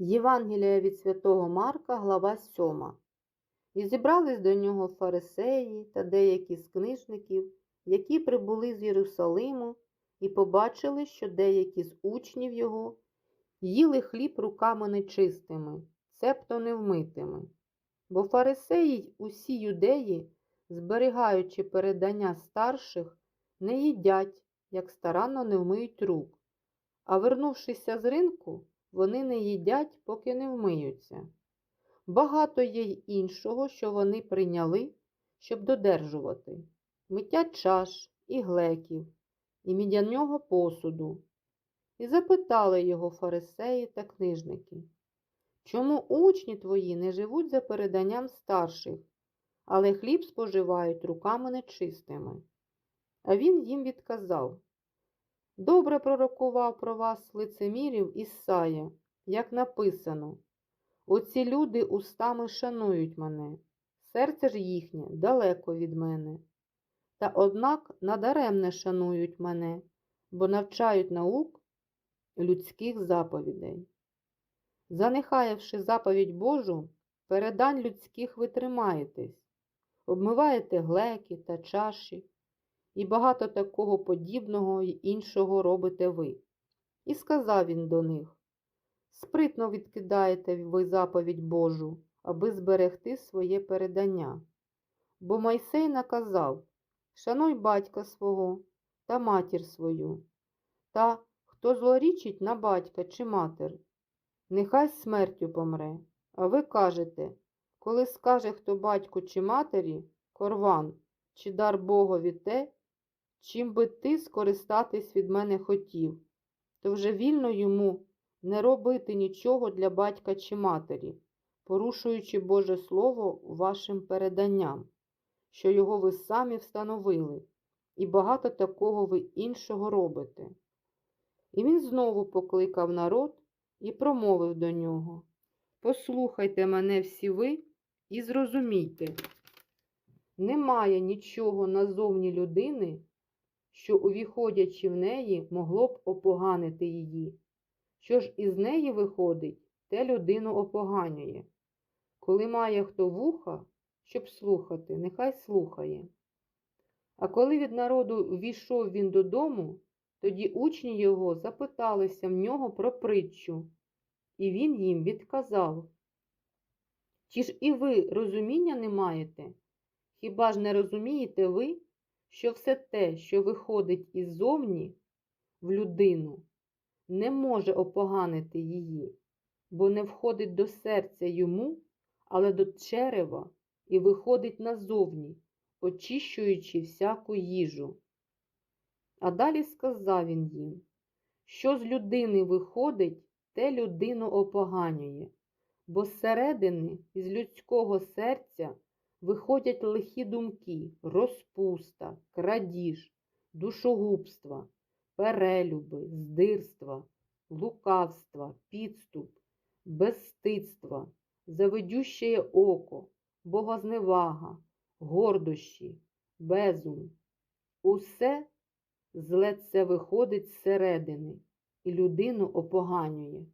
Євангелія від святого Марка, глава 7. І зібрались до нього фарисеї та деякі з книжників, які прибули з Єрусалиму, і побачили, що деякі з учнів його їли хліб руками нечистими, цебто невмитими. Бо фарисеї усі юдеї, зберігаючи передання старших, не їдять, як старанно не вмиють рук. А вернувшися з ринку, вони не їдять, поки не вмиються. Багато є й іншого, що вони прийняли, щоб додержувати миття чаш і глеків, і мідяного посуду. І запитали його фарисеї та книжники, чому учні твої не живуть за переданням старших, але хліб споживають руками нечистими? А він їм відказав Добре пророкував про вас лицемірів Ісая, як написано. Оці люди устами шанують мене, серце ж їхнє далеко від мене. Та однак надаремне шанують мене, бо навчають наук людських заповідей. Занехаєвши заповідь Божу, передань людських ви тримаєтесь, обмиваєте глеки та чаші, і багато такого подібного й іншого робите ви. І сказав він до них Спритно відкидаєте ви заповідь Божу, аби зберегти своє передання. Бо Мойсей наказав Шануй батька свого та матір свою, та хто злорічить на батька чи матір, нехай смертю помре. А ви кажете, коли скаже хто батьку чи матері, корван, чи дар Богові те, чим би ти скористатись від мене хотів, то вже вільно йому не робити нічого для батька чи матері, порушуючи Боже Слово вашим переданням, що його ви самі встановили, і багато такого ви іншого робите. І він знову покликав народ і промовив до нього Послухайте мене всі ви і зрозумійте, немає нічого назовні людини, що, увіходячи в неї, могло б опоганити її. Що ж із неї виходить, те людину опоганює. Коли має хто вуха, щоб слухати, нехай слухає. А коли від народу війшов він додому, тоді учні його запиталися в нього про притчу, і він їм відказав. Чи ж і ви розуміння не маєте? Хіба ж не розумієте ви, що все те, що виходить іззовні в людину, не може опоганити її, бо не входить до серця йому, але до черева і виходить назовні, очищуючи всяку їжу. А далі сказав він їм, що з людини виходить, те людину опоганює, бо зсередини, з людського серця, виходять лихі думки, розпуста, крадіж, душогубства, перелюби, здирства, лукавства, підступ, безстидства, завидюще око, богозневага, гордощі, безум. Усе зле це виходить зсередини і людину опоганює.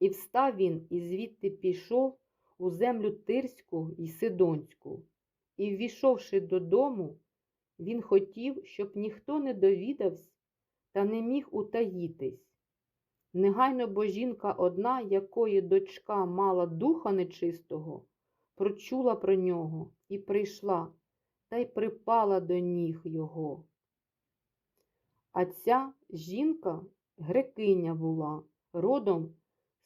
І встав він і звідти пішов у землю Тирську й Сидонську, і, ввійшовши додому, він хотів, щоб ніхто не довідався та не міг утаїтись. Негайно бо жінка одна, якої дочка мала духа нечистого, прочула про нього і прийшла та й припала до ніг його. А ця жінка грекиня була, родом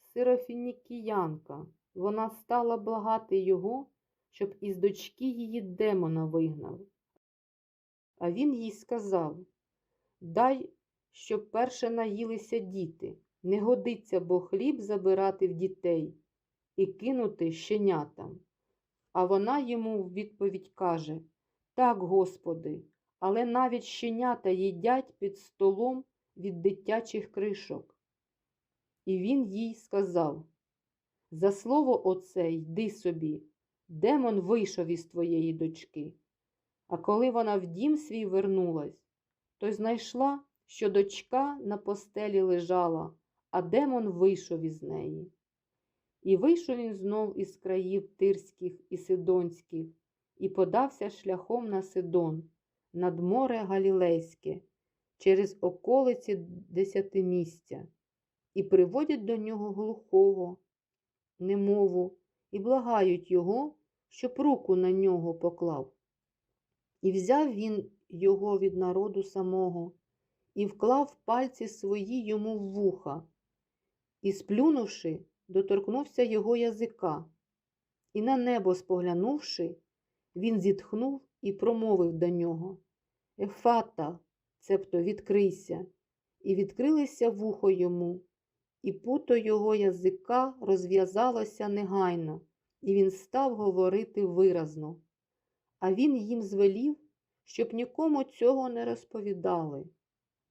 сирофінікіянка. Вона стала благати його, щоб із дочки її демона вигнав. А він їй сказав Дай, щоб перше наїлися діти, не годиться бо хліб забирати в дітей і кинути щенятам. А вона йому в відповідь каже Так, Господи, але навіть щенята їдять під столом від дитячих кришок. І він їй сказав За слово оце йди собі, демон вийшов із твоєї дочки. А коли вона в дім свій вернулась, то знайшла, що дочка на постелі лежала, а демон вийшов із неї. І вийшов він знов із країв тирських і сидонських, і подався шляхом на Сидон, над море Галілейське, через околиці десятимістя, і приводять до нього глухого, немову, і благають його, щоб руку на нього поклав. І взяв він його від народу самого, і вклав пальці свої йому в вуха, і, сплюнувши, доторкнувся його язика, і на небо споглянувши, він зітхнув і промовив до нього. Ефата, цебто відкрийся, і відкрилися вухо йому, і путо його язика розв'язалося негайно, і він став говорити виразно. А він їм звелів, щоб нікому цього не розповідали,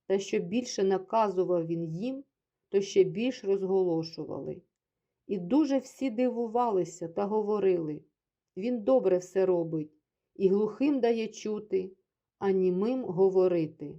та що більше наказував він їм, то ще більш розголошували. І дуже всі дивувалися та говорили він добре все робить, і глухим дає чути, а німим говорити.